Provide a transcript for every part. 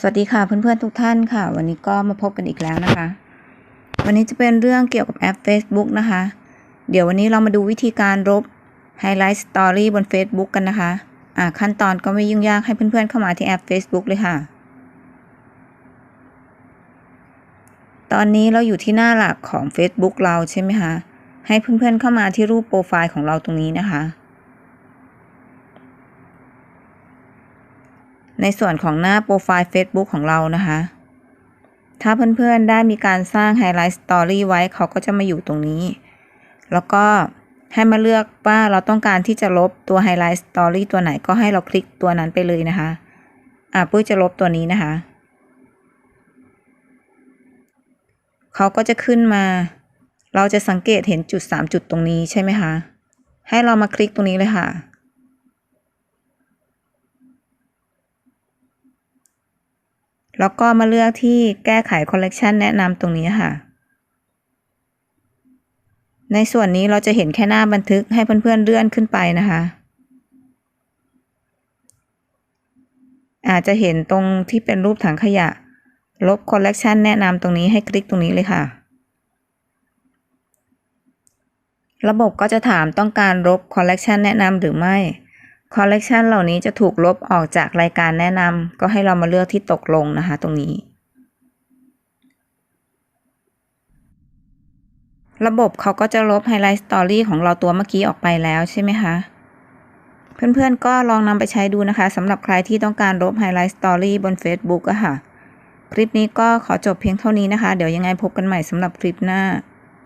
สวัสดีค่ะเพื่อนๆทุกท่านค่ะ วันนี้ก็มาพบกันอีกแล้วนะคะ วันนี้จะเป็นเรื่องเกี่ยวกับแอป Facebook นะคะ เดี๋ยววันนี้เรามาดูวิธีการลบ Highlight Story บน Facebook กันนะคะอ่าขั้นตอนก็ไม่ยุ่งยากให้เพื่อนๆเข้ามาที่แอป Facebook เลยค่ะ ตอนนี้เราอยู่ที่หน้าหลักของ Facebook เราใช่ไหมคะให้เพื่อนๆเข้ามาที่รูปโปรไฟล์ของเราตรงนี้นะคะ ในส่วนของหน้าโปรไฟล์ Facebook ของเรานะคะ ถ้าเพื่อนๆได้มีการสร้าง Highlight Story ไว้เขาก็จะมาอยู่ตรงนี้ แล้วก็ให้มาเลือกว่าเราต้องการที่จะลบตัว Highlight Story ตัวไหนก็ให้เราคลิกตัวนั้นไปเลยนะคะ อ่าปุ้ยจะลบตัวนี้นะคะ เขาก็จะขึ้นมา เราจะสังเกตเห็นจุด 3 จุดตรงนี้ใช่ไหมคะ ให้เรามาคลิกตรงนี้เลยค่ะ แล้วก็มาเลือกที่แก้ไขคอลเลกชันแนะนำตรงนี้ค่ะ ในส่วนนี้เราจะเห็นแค่หน้าบันทึกให้เพื่อนๆเลื่อนขึ้นไปนะคะ อาจจะเห็นตรงที่เป็นรูปถังขยะ ลบคอลเลกชันแนะนำตรงนี้ให้คลิกตรงนี้เลยค่ะ ระบบก็จะถามต้องการลบคอลเลกชันแนะนำหรือไม่ คอลเลกชันเหล่านี้จะถูกลบออกจากรายการแนะนำก็ให้เรามาเลือกที่ตกลงนะคะตรงนี้ ระบบเขาก็จะลบ Highlight Story ของเราตัวเมื่อกี้ออกไปแล้วใช่ไหมคะเพื่อนๆ ก็ลองนำไปใช้ดูนะคะสำหรับใครที่ต้องการลบ Highlight Story บน Facebook อะค่ะ คลิปนี้ก็ขอจบเพียงเท่านี้นะคะ เดี๋ยวยังไงพบกันใหม่สำหรับคลิปหน้า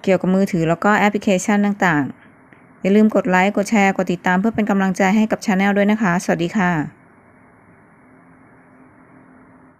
เกี่ยวกับมือถือแล้วก็แอปพลิเคชันต่างๆ อย่าลืมกดไลค์ กดแชร์ กดติดตามเพื่อเป็นกำลังใจให้กับชาแนลด้วยนะคะ สวัสดีค่ะ